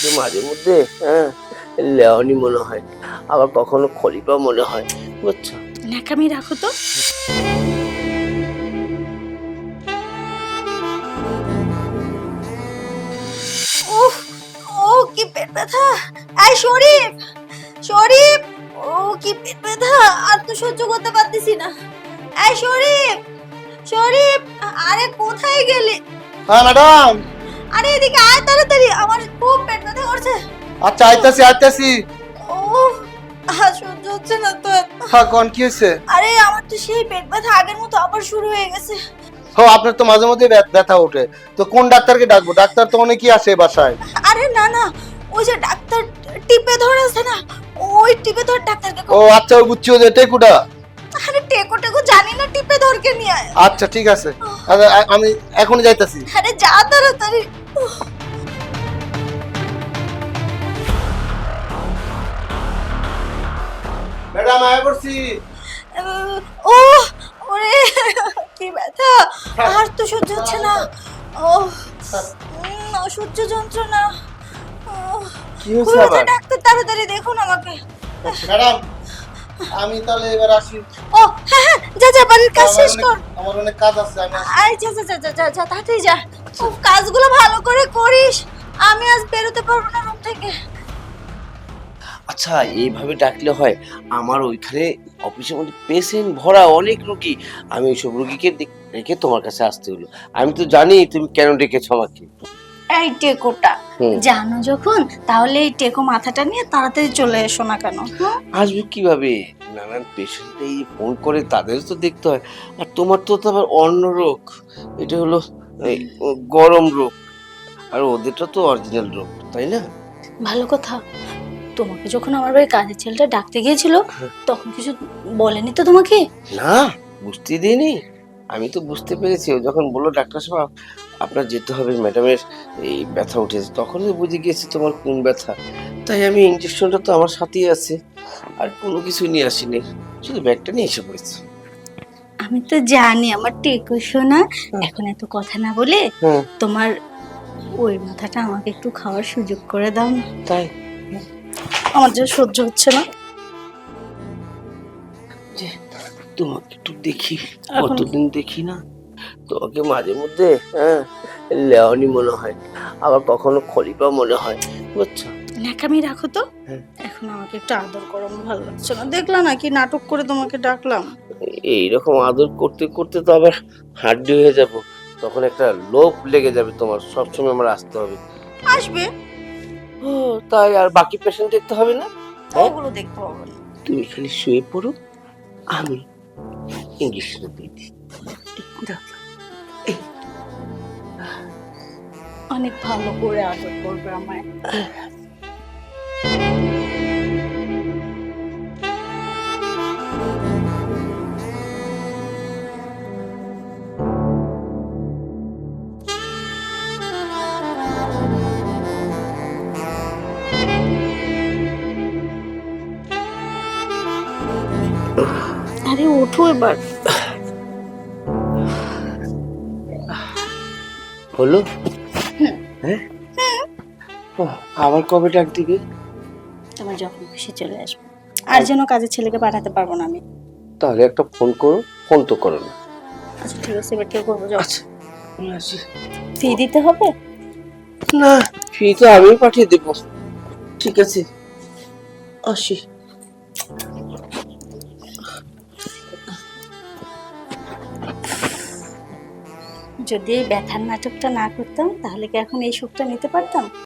তোমাকে মাঝে মধ্যে হ্যাঁ লেওয়ানি মনে হয় আবার কখনো খলিফা মনে হয় বুঝছ? ন্যাকামি রাখো তো। ও কি পেট ব্যথা। এই শরীফ শরীফ ও কি পেট ব্যথা আর তো সহ্য করতে পারতেছি না। এই শরীফ শরীফ আরে কোথায় গেলি? হ্যাঁ ম্যাডাম। আরে এদিকে আয় তাড়াতাড়ি আমার খুব পেট ব্যথা করছে। আচ্ছা আইতাছি আইতাছি। ও আর সহ্য হচ্ছে না তো। হ্যাঁ কোন কি হয়েছে? আরে আমার তো সেই পেট ব্যথা আগের মতো আবার শুরু হয়ে গেছে। ও আপনার তো মাঝে মধ্যে ব্যথা ওঠে। তো কোন ডাক্তারকে ডাকবো? ডাক্তার তো অনেকই আসে বাসায়। আরে না না ওই যে ডাক্তার টিপে ধরে আছে না ওই টিপে ধর ডাক্তারকে ও আচ্ছা বুঝছি ওই টেকুটা। আরে টেকো টেকো জানি না টিপে ধরকে নিয়ে আয়। আচ্ছা ঠিক আছে। আমি এখনই যাইতাছি। আরে যা তাড়াতাড়ি। ম্যাডাম আয় করছি ও ওরে কি ব্যথা। আর তো সহ্য হচ্ছে না। ও অসহ্য যন্ত্রণা। ও, কি হয়েছে আবার? ডাক্তার তাড়াতাড়ি দেখুন আমাকে। ম্যাডাম আমি তাহলে এবার আসি। ও হ্যাঁ হ্যাঁ যা যা বাড়ির কাজ শেষ কর। আমার অনেক কাজ আছে আমি আই যা যা যা যা যা যা তাড়াতাড়ি যা। উফ, কাজগুলো ভালো করে করিস। আমি আজ বেরোতে পারব না রুম থেকে। আচ্ছা এইভাবে ডাকলে হয় আমার ওইখানে অফিসের মধ্যে পেশেন্ট ভরা অনেক রুগী। আমি ওইসব রুগীকে দেখ- রেখে তোমার কাছে আসতে হলো। আমি তো জানি তুমি কেন ডেকেছো আমাকে। এই টেকোটা। জানো যখন তাহলে এই টেকো মাথাটা নিয়ে তাড়াতাড়ি চলে এসো না কেন? আসবে কীভাবে? নানান পেশেন্ট এই ফোন করে তাদের তো দেখতে হয়। আর তোমার তো তো আবার অন্য রোগ। এটা হলো এই, গরম রোগ। আর ওদেরটা তো অরিজিনাল রোগ তাই না? ভালো কথা। তোমাকে যখন আমার বাড়ি কাজের ছেলেটা ডাকতে গিয়েছিল তখন কিছু বলেনি তো তোমাকে? না বুঝতে দিইনি আমি তো বুঝতে পেরেছি ও যখন বলল ডাক্তার সাহেব আপনার যেতে হবে ম্যাডামের এই ব্যথা উঠেছে তখনই বুঝে গিয়েছি তোমার কোন ব্যথা। তাই আমি ইঞ্জেকশনটা তো আমার সাথেই আছে আর কোনো কিছু নিয়ে আসিনি শুধু ব্যাগটা নিয়ে এসে পড়েছি। আমি তো জানি আমার টেকো শোনা এখন এত কথা না বলে তোমার ওই মাথাটা আমাকে একটু খাওয়ার সুযোগ করে দাও না। তাই? আমার যে সহ্য হচ্ছে না। তোমাকে একটু দেখি কতদিন দেখি না। তোমাকে মাঝে মধ্যে হ্যাঁ লেওয়ানি মনে হয় আবার কখনো খলিফা মনে হয় বুঝছ? ন্যাকামি রাখো তো। হ্যাঁ। এখন আমাকে একটু আদর করো আমার ভালো লাগছে না। দেখলা না কি নাটক করে তোমাকে ডাকলাম? এইরকম আদর করতে করতে তো আবার হাড্ডি হয়ে যাব। তখন একটা লোভ লেগে যাবে তোমার সবসময় আমার আসতে হবে। আসবে। ও তাই আর বাকি পেশেন্ট দেখতে হবে না? হ্যাঁ? ওগুলো দেখতে হবে না। তুমি খালি শুয়ে পড়ো আমি ইঞ্জেকশন দিদি অনেক ভালো করে আদর করবে আমায়। ওঠো এবার। হলো? হ্যাঁ? আবার কবে ডাক দিবে? তোমার যখন খুশি চলে আসবে। আর যেন কাজের ছেলেকে পাঠাতে পারব না আমি। তাহলে একটা ফোন করো ফোন তো করো না। আচ্ছা ঠিক আছে এবার কে করব আচ্ছা ফি দিতে হবে? না ফি তো আমি পাঠিয়ে দেবো। ঠিক আছে আসি। যদি ব্যথার নাটকটা না করতাম তাহলে কি এখন এই সুখটা নিতে পারতাম?